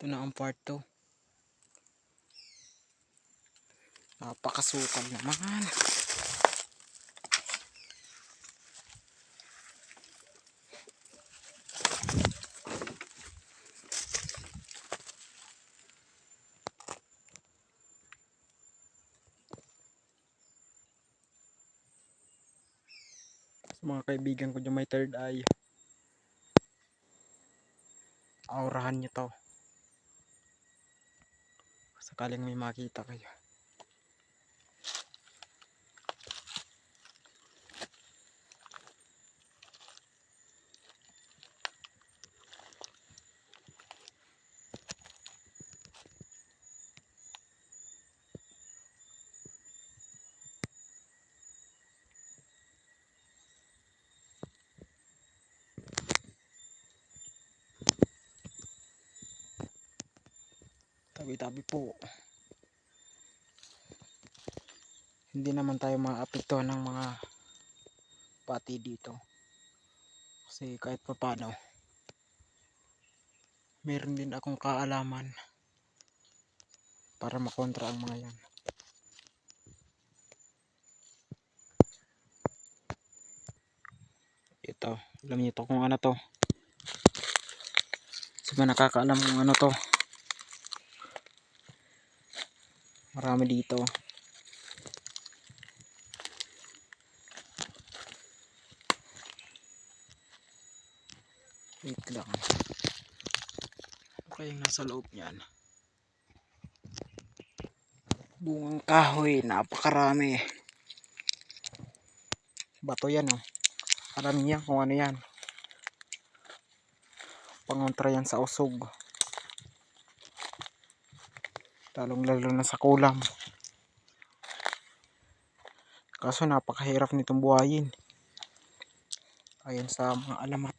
Ito na ang part 2. Napakasukal naman. Mga kaibigan ko dyan may third eye. Aurahan nyo to. Sakaling may makita kayo. Tabi-tabi po. Hindi naman tayo maapektuhan ng mga pati dito. Kasi kahit pa paano, meron din akong kaalaman para makontra ang mga yan. Ito, alam niyo to kung ano to. Sa mga nakakaalam kung ano to. Marami dito. Wait lang. Ano nasa loob niyan? Bungang kahoy, napakarami. Bato yan oh. Alam niya kung ano yan. Pangontra yan sa usog. Lalong lalo na sa kulam. Kaso napakahirap nitong buhayin. Ayon sa mga alamat.